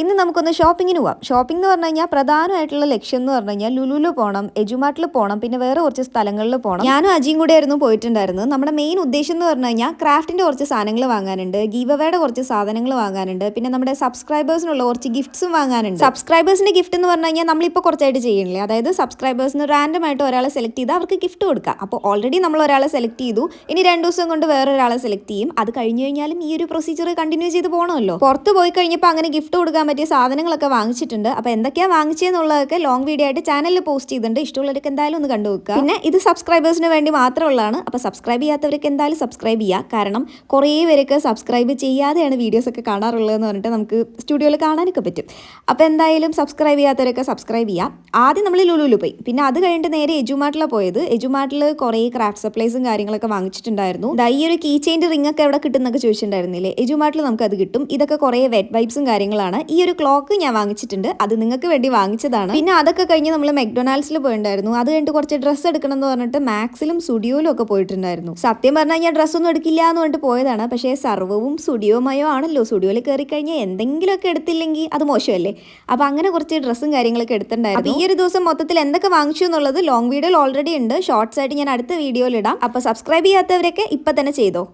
ഇന്ന് നമുക്കൊന്ന് ഷോപ്പിങ്ങിന് പോവാം. ഷോപ്പിംഗ് എന്ന് പറഞ്ഞു കഴിഞ്ഞാൽ പ്രധാനമായിട്ടുള്ള ലക്ഷ്യം എന്ന് പറഞ്ഞു കഴിഞ്ഞാൽ ലുലുലു പോകണം എജുമാട്ടിൽ പോകണം പിന്നെ വേറെ കുറച്ച് സ്ഥലങ്ങളിൽ പോകണം ഞാനും അജിയും കൂടെ ആയിരുന്നു പോയിട്ടുണ്ടായിരുന്നത്. നമ്മുടെ മെയിൻ ഉദ്ദേശം എന്ന് പറഞ്ഞു കഴിഞ്ഞാൽ ക്രാഫ്റ്റിന്റെ കുറച്ച് സാധനങ്ങൾ വാങ്ങാനുണ്ട് ഗീവവേയുടെ കുറച്ച് സാധനങ്ങൾ വാങ്ങാനുണ്ട് പിന്നെ നമ്മുടെ സബ്സ്ക്രൈബേഴ്സിനുള്ള കുറച്ച് ഗിഫ്റ്റ്സും വാങ്ങാനുണ്ട്. സബ്സ്ക്രൈബേഴ്സിന്റെ ഗിഫ്റ്റ് എന്ന് പറഞ്ഞു കഴിഞ്ഞാൽ നമ്മളിപ്പോൾ കുറച്ചായിട്ട് ചെയ്യണില്ലേ അതായത് സബ്സ്ക്രൈബേഴ്സിന് റാൻഡം ആയിട്ട് ഒരാളെ സെലക്ട് ചെയ്ത് അവർക്ക് ഗിഫ്റ്റ് കൊടുക്കുക അപ്പോൾ ഓൾറെഡി നമ്മൾ ഒരാളെ സെലക്ട് ചെയ്തു. ഇനി രണ്ട് ദിവസം കൊണ്ട് വേറൊരാളെ സെലക്ട് ചെയ്യും. അത് കഴിഞ്ഞു കഴിഞ്ഞാലും ഈ ഒരു പ്രൊസീജിയർ കണ്ടിന്യൂ ചെയ്ത് പോകണമല്ലോ പുറത്ത് പോയി കഴിഞ്ഞപ്പോൾ അങ്ങനെ ഗിഫ്റ്റ് കൊടുക്കാൻ പറ്റിയ സാധനങ്ങളൊക്കെ വാങ്ങിച്ചിട്ടുണ്ട്. അപ്പോൾ എന്തൊക്കെയാണ് വാങ്ങിച്ചതെന്നുള്ളതൊക്കെ ലോങ് വീഡിയോ ആയിട്ട് ചാനലിൽ പോസ്റ്റ് ചെയ്തിട്ടുണ്ട്. ഇഷ്ടമുള്ളവർക്ക് എന്തായാലും ഒന്ന് കണ്ടു വെക്കുക പിന്നെ ഇത് സബ്സ്ക്രൈബേഴ്സിന് വേണ്ടി മാത്രമുള്ളതാണ്. അപ്പോൾ സബ്സ്ക്രൈബ് ചെയ്യാത്തവർക്ക് എന്തായാലും സബ്സ്ക്രൈബ് ചെയ്യുക കാരണം കുറേ പേരൊക്കെ സബ്സ്ക്രൈബ് ചെയ്യാതെയാണ് വീഡിയോസ് ഒക്കെ കാണാറുള്ളതെന്ന് പറഞ്ഞിട്ട് നമുക്ക് സ്റ്റുഡിയോയിൽ കാണാനൊക്കെ പറ്റും. അപ്പോൾ എന്തായാലും സബ്സ്ക്രൈബ് ചെയ്യാത്തവരൊക്കെ സബ്സ്ക്രൈബ് ചെയ്യാം. ആദ്യം നമ്മൾ ലുലുലു പോയി. പിന്നെ അത് കഴിഞ്ഞിട്ട് നേരെ എജുമാട്ടിലാണ് പോയത്. എജുമാട്ടിൽ കുറേ ക്രാഫ്റ്റ് സപ്ലൈസും കാര്യങ്ങളൊക്കെ വാങ്ങിച്ചിട്ടുണ്ടായിരുന്നു. ഈ ഒരു കീ ചെയിന്റെ റിംഗ് ഒക്കെ എവിടെ കിട്ടുന്നൊക്കെ ചോദിച്ചിട്ടുണ്ടായിരുന്നില്ലേ? എജുമാട്ടിൽ നമുക്ക് അത് കിട്ടും. ഇതൊക്കെ കുറേ വെറ്റ് വൈബ്സും കാര്യങ്ങളാണ്. ഈ ഒരു ക്ലോക്ക് ഞാൻ വാങ്ങിച്ചിട്ടുണ്ട്. അത് നിങ്ങൾക്ക് വേണ്ടി വാങ്ങിച്ചതാണ്. പിന്നെ അതൊക്കെ കഴിഞ്ഞ് നമ്മൾ മെക്ഡൊണാൾഡ്സിൽ പോയിട്ടുണ്ടായിരുന്നു അത് കഴിഞ്ഞിട്ട് കുറച്ച് ഡ്രസ്സ് എടുക്കണം എന്ന് പറഞ്ഞിട്ട് മാക്സിലും സ്റ്റുഡിയോയിലും ഒക്കെ പോയിട്ടുണ്ടായിരുന്നു. സത്യം പറഞ്ഞാൽ ഞാൻ ഡ്രസ്സൊന്നും എടുക്കില്ല എന്ന് പറഞ്ഞിട്ട് പോയതാണ്. പക്ഷേ സർവവും സ്റ്റുഡിയോമയോ ആണല്ലോ. സ്റ്റുഡിയോയിൽ കയറി കഴിഞ്ഞാൽ എന്തെങ്കിലുമൊക്കെ എടുത്തില്ലെങ്കിൽ അത് മോശമല്ലേ? അപ്പോൾ അങ്ങനെ കുറച്ച് ഡ്രസ്സും കാര്യങ്ങളൊക്കെ എടുത്തിട്ടുണ്ടായിരുന്നു. ഈ ഒരു ദിവസം മൊത്തത്തിൽ എന്തൊക്കെ വാങ്ങിച്ചു എന്നുള്ളത് ലോങ് വീഡിയോയിൽ ഓൾറെഡി ഉണ്ട്. ഷോർട്സ് ആയിട്ട് ഞാൻ അടുത്ത വീഡിയോയിൽ ഇടാം. അപ്പോൾ സബ്സ്ക്രൈബ് ചെയ്യാത്തവരൊക്കെ ഇപ്പം തന്നെ ചെയ്തോ?